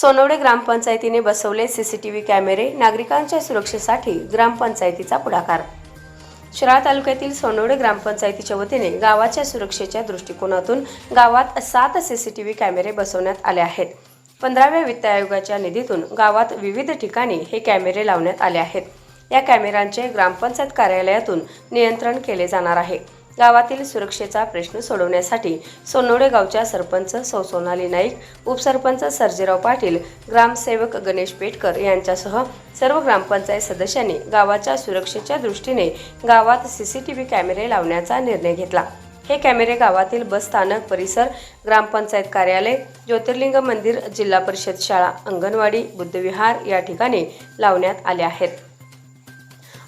सोनवडे ग्रामपंचायतीने बसवले सीसीटीव्ही कॅमेरे नागरिकांच्या सुरक्षेसाठी ग्रामपंचायतीचा पुढाकार. शिराळा तालुक्यातील सोनवडे ग्रामपंचायतीच्या वतीने गावाच्या सुरक्षेच्या दृष्टिकोनातून गावात सात सीसीटीव्ही कॅमेरे बसवण्यात आले आहेत. पंधराव्या वित्त आयोगाच्या निधीतून गावात विविध ठिकाणी हे कॅमेरे लावण्यात आले आहेत. या कॅमेऱ्यांचे ग्रामपंचायत कार्यालयातून नियंत्रण केले जाणार आहे. गावातील सुरक्षेचा प्रश्न सोडवण्यासाठी सोनोडे गावच्या सरपंच सौ सोनाली नाईक उपसरपंच सर्जेराव पाटील ग्रामसेवक गणेश पेटकर यांच्यासह सर्व ग्रामपंचायत सदस्यांनी गावाच्या सुरक्षेच्या दृष्टीने गावात सीसीटीव्ही कॅमेरे लावण्याचा निर्णय घेतला. हे कॅमेरे गावातील बस स्थानक परिसर ग्रामपंचायत कार्यालय ज्योतिर्लिंग मंदिर जिल्हा परिषद शाळा अंगणवाडी बुद्धविहार या ठिकाणी लावण्यात आले आहेत.